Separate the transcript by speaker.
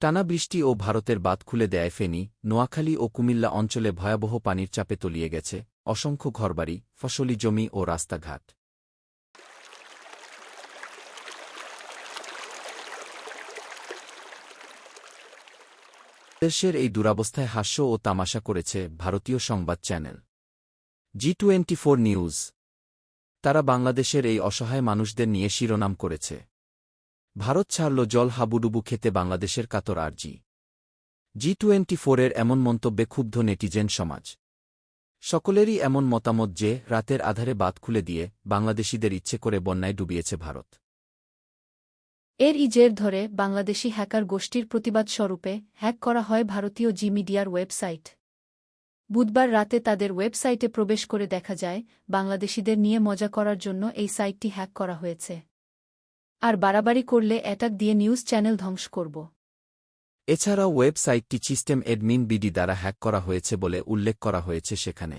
Speaker 1: টানা বৃষ্টি ও ভারতের বাঁধ খুলে দেয় ফেনী, নোয়াখালী ও কুমিল্লা অঞ্চলে ভয়াবহ পানির চাপে তলিয়ে গেছে অসংখ্য ঘরবাড়ি, ফসলি জমি ও রাস্তাঘাট। দেশের এই দুরাবস্থায় হাস্য ও তামাশা করেছে ভারতীয় সংবাদ channel. Zee twenty four news. তারা বাংলাদেশের এই অসহায় মানুষদের নিয়ে শিরোনাম করেছে। ভারত ছাড়ল জল হাবুডুবু খেতে বাংলাদেশের কাতর আরজি। জি টোয়েন্টি ফোরের এমন মন্তব্যে ক্ষুব্ধ নেটিজেন সমাজ। সকলেরই এমন মতামত যে, রাতের আধারে বাদ খুলে দিয়ে বাংলাদেশিদের ইচ্ছে করে বন্যায় ডুবিয়েছে ভারত।
Speaker 2: এর ইজের ধরে বাংলাদেশি হ্যাকার গোষ্ঠীর প্রতিবাদ স্বরূপে হ্যাক করা হয় ভারতীয় জি মিডিয়ার ওয়েবসাইট। বুধবার রাতে তাদের ওয়েবসাইটে প্রবেশ করে দেখা যায়, বাংলাদেশিদের নিয়ে মজা করার জন্য এই সাইটটি হ্যাক করা হয়েছে। আর বাড়াবাড়ি করলে অ্যাটাক দিয়ে নিউজ চ্যানেল ধ্বংস করব।
Speaker 1: এছাড়াও ওয়েবসাইটটি সিস্টেম এডমিন বিডি দ্বারা হ্যাক করা হয়েছে বলে উল্লেখ করা হয়েছে সেখানে।